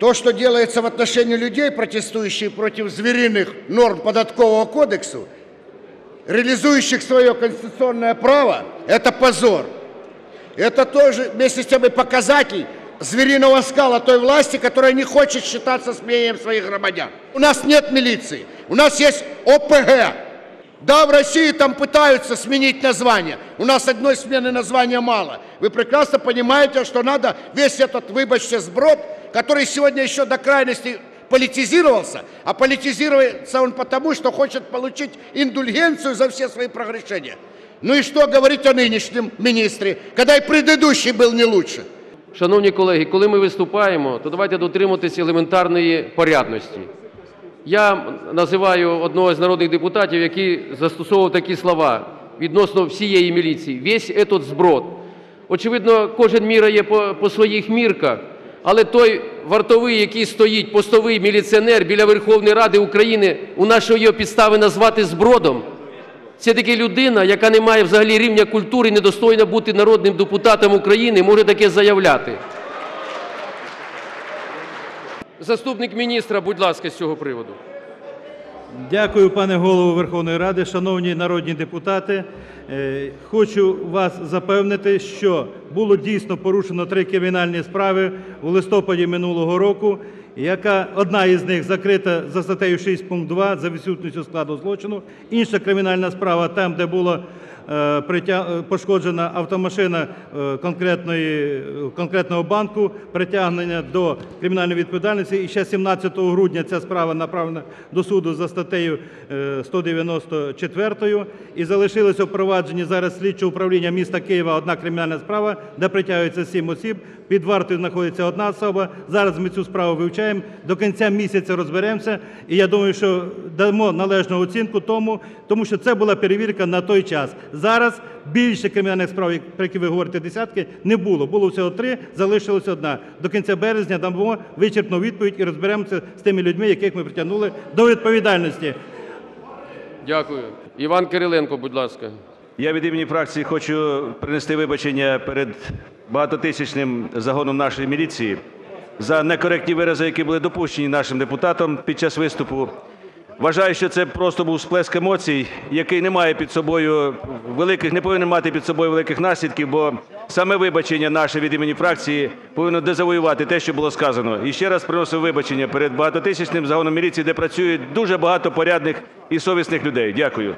То, что делается в отношении людей, протестующих против звериных норм податкового кодекса, реализующих свое конституционное право, это позор. Это тоже вместе с тем и показатель звериного скала той власти, которая не хочет считаться с мнением своих громадян. У нас нет милиции, у нас есть ОПГ. Да, в России там пытаются сменить название. У нас одной смены названия мало. Вы прекрасно понимаете, что надо весь этот, выбачьте, сброд, который сегодня еще до крайности политизировался, а политизируется он потому, что хочет получить индульгенцию за все свои прогрешения. Ну и что говорить о нынешнем министре, когда и предыдущий был не лучше? Шановні колеги, коли ми виступаємо, то давайте дотримуватися елементарної порядності. Я називаю одного з народних депутатів, який застосовував такі слова відносно всієї міліції. Весь этот зброд. Очевидно, кожен міряє по, по своїх мірках, але той вартовий, який стоїть, постовий міліціонер біля Верховної Ради України, у що є підстави назвати збродом. Це таки людина, яка не має взагалі рівня культури, недостойна бути народним депутатом України, може таке заявляти. Заступник міністра, будь ласка, з цього приводу. Дякую, пане голово Верховної Ради, шановні народні депутати. Е, Хочу вас запевнити, що було дійсно порушено три кримінальні справи у листопаді минулого року, яка одна із них закрита за статтею 6 пункт 2 за відсутністю складу злочину. Інша кримінальна справа там, де було е, е, пошкоджена автомашина е, конкретного банку, притягнення до кримінальної відповідальності. І ще 17 грудня ця справа направлена до суду за статтею е, 194 і залишилося в провадженні зараз слідчого управління міста Києва одна кримінальна справа, де притягується сім осіб. Під вартою знаходиться одна особа. Зараз ми цю справу вивчаємо. До кінця місяця розберемося. І я думаю, що дамо належну оцінку тому, тому що це була перевірка на той час. Зараз більше кримінальних справ, про які ви говорите, десятки, не було. Було всього три, залишилося одна. До кінця березня дамо вичерпну відповідь і розберемося з тими людьми, яких ми притягнули до відповідальності. Дякую. Іван Кириленко, будь ласка. Я від імені фракції хочу принести вибачення перед багатотисячним загоном нашої міліції за некоректні вирази, які були допущені нашим депутатом під час виступу. Вважаю, що це просто був сплеск емоцій, який не має під собою великих, не повинен мати під собою великих наслідків, бо саме вибачення наше від імені фракції повинно дезавоювати те, що було сказано. І ще раз приносив вибачення перед багатотисячним загоном міліції, де працює дуже багато порядних і совісних людей. Дякую.